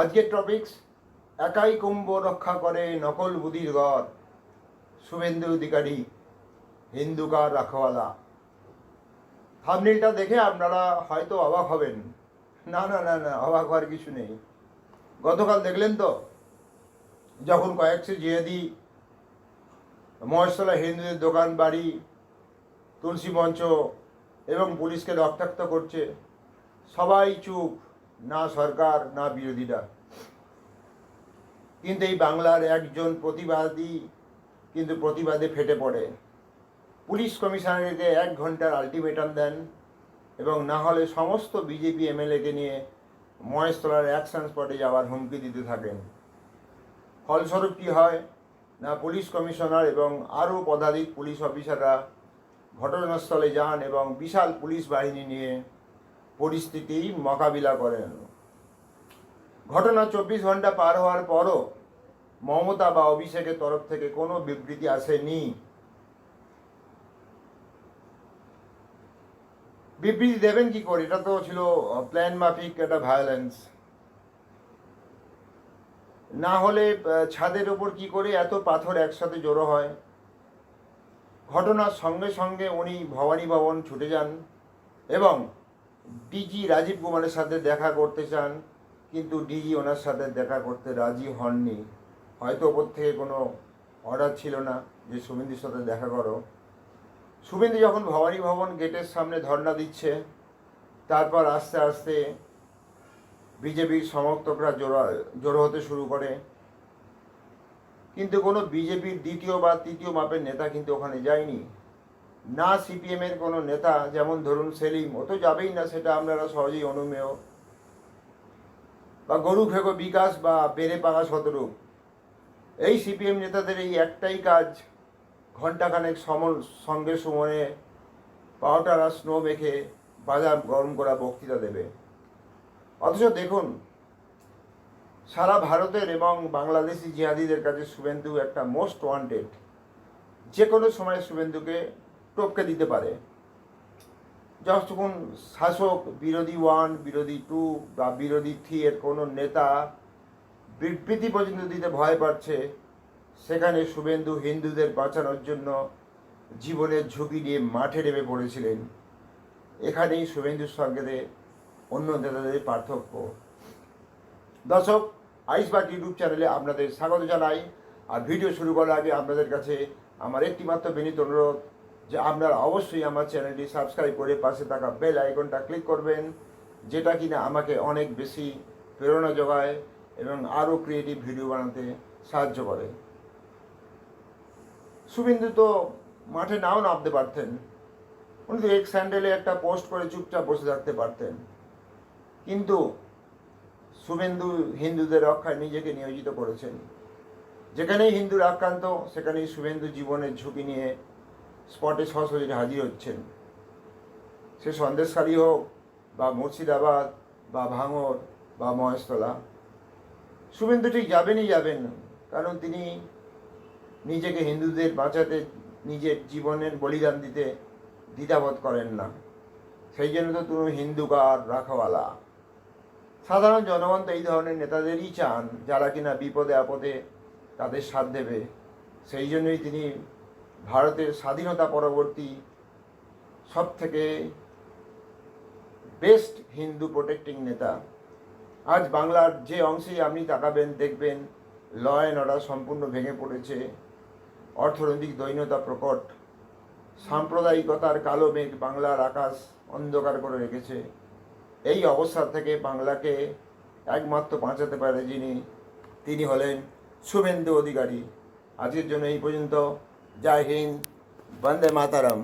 আজকের টপিকস একাই কুম্ভ রক্ষা করে নকল বুদির ঘর। শুভেন্দু অধিকারী, হিন্দুকার রাখওয়ালা। থামনিলটা দেখে আপনারা হয়তো অবাক হবেন। না না না না, অবাক হওয়ার কিছু নেই। গতকাল দেখলেন তো, যখন কয়েকশো জিহাদি মহেশতলা হিন্দুদের দোকান, বাড়ি, তুলসী মঞ্চ এবং পুলিশকে রক্তাক্ত করছে, সবাই চুপ। না সরকার, না বিরোধীরা। কিন্তু এই বাংলার একজন প্রতিবাদী কিন্তু প্রতিবাদে ফেটে পড়ে। পুলিশ কমিশনারেটে এক ঘণ্টার আলটিমেটাম দেন এবং না হলে সমস্ত বিজেপি এমএলএকে নিয়ে মহেশতলার অ্যাকশন স্পটে যাওয়ার হুমকি দিতে থাকেন। ফলস্বরূপ কী হয়? না, পুলিশ কমিশনার এবং আরও পদাধিক পুলিশ অফিসাররা ঘটনাস্থলে যান এবং বিশাল পুলিশ বাহিনী নিয়ে পরিস্থিতি মোকাবিলা করেন ঘটনা চব্বিশ ঘণ্টা পার হওয়ার পরও মমতা বা অভিষেকের তরফ থেকে কোনো বিবৃতি আসেনি। বিবৃতি দেবেন কি করে? এটা তো ছিল প্ল্যান মাফিক একটা ভায়োলেন্স না হলে ছাদের ওপর কি করে এত পাথর একসাথে জড়ো হয়? ঘটনার সঙ্গে সঙ্গে উনি ভবানী ভবন ছুটে যান এবং ডিজি রাজীব কুমারের সাথে দেখা করতে চান, কিন্তু ডিজি ওনার সাথে দেখা করতে রাজি হননি। হয়তো ওপর থেকে কোনো অর্ডার ছিল না যে শুভেন্দুর সাথে দেখা করো। শুভেন্দু যখন ভবানী ভবন গেটের সামনে ধর্ণা দিচ্ছে, তারপর আস্তে আস্তে বিজেপির সমর্থকরা জোড়া, জড়ো হতে শুরু করে। কিন্তু কোনো বিজেপির দ্বিতীয় বা তৃতীয় মাপের নেতা কিন্তু ওখানে যায়নি। না সিপিএমের কোনো নেতা, যেমন ধরুন সেলিম, ও তো যাবেই না সেটা আপনারা সহজেই অনুমেয়। বা গরু ফেকো বিকাশ বা পেরে পাঙা শতরূপ। এই সিপিএম নেতাদের এই একটাই কাজ, ঘণ্টাখানেক সমল সঙ্গে সুমনে পাউডার আর স্নো মেখে বাজার গরম করা বক্তৃতা দেবে। অথচ দেখুন, সারা ভারতের এবং বাংলাদেশি জিহাদিদের কাছে শুভেন্দু একটা মোস্ট ওয়ান্টেড। যে কোনো সময় শুভেন্দুকে টপকে দিতে পারে। যখন শাসক, বিরোধী ওয়ান বিরোধী টু বা বিরোধী থ্রি এর কোনো নেতা বিবৃতি পর্যন্ত দিতে ভয় পাচ্ছে, সেখানে শুভেন্দু হিন্দুদের বাঁচানোর জন্য জীবনের ঝুঁকি নিয়ে মাঠে নেমে পড়েছিলেন। এখানেই শুভেন্দুর সঙ্গে অন্য নেতাদের পার্থক্য। দর্শক আইসবাগ ইউটিউব চ্যানেলে আপনাদের স্বাগত জানাই। আর ভিডিও শুরু করার আগে আপনাদের কাছে আমার একটিমাত্র বিনীত অনুরোধ যে আপনারা অবশ্যই আমার চ্যানেলটি সাবস্ক্রাইব করে পাশে থাকা বেল আইকনটা ক্লিক করবেন, যেটা কিনা আমাকে অনেক বেশি প্রেরণা যোগায় এবং আরও ক্রিয়েটিভ ভিডিও বানাতে সাহায্য করে। শুভেন্দু তো মাঠে নাও নামতে পারতেন। উনি তো এক স্যান্ডেলে একটা পোস্ট করে চুপচাপ বসে থাকতে পারতেন। কিন্তু শুভেন্দু হিন্দুদের রক্ষায় নিজেকে নিয়োজিত করেছেন। যেখানেই হিন্দুর আক্রান্ত, সেখানেই শুভেন্দু জীবনের ঝুঁকি নিয়ে স্পটে সরাসরি হাজির হচ্ছেন, সে সন্দেশকারী হোক বা মুর্শিদাবাদ বা ভাঙর বা মহেশতলা, শুভেন্দু ঠিক যাবেনই যাবেন কারণ তিনি নিজেকে হিন্দুদের বাঁচাতে নিজের জীবনের বলিদান দিতে দ্বিধাবোধ করেন না। সেই জন্য তো তুমি হিন্দু হিন্দুকার রাখাওয়ালা। সাধারণ জনগণ তো এই ধরনের নেতাদেরই চান, যারা কিনা বিপদে আপদে তাদের সাথ দেবে। সেই জন্যই তিনি ভারতের স্বাধীনতা পরবর্তী সব থেকে বেস্ট হিন্দু প্রোটেক্টিং নেতা। আজ বাংলার যে অংশেই আপনি তাকাবেন, দেখবেন ল অ্যান্ড অর্ডার সম্পূর্ণ ভেঙে পড়েছে। অর্থনৈতিক দৈন্যতা প্রকট। সাম্প্রদায়িকতার কালো মেঘ বাংলার আকাশ অন্ধকার করে রেখেছে। এই অবস্থা থেকে বাংলাকে একমাত্র বাঁচাতে পারে যিনি, তিনি হলেন শুভেন্দু অধিকারী। আজকের জন্য এই পর্যন্ত। जय हिंद वंदे मातरम।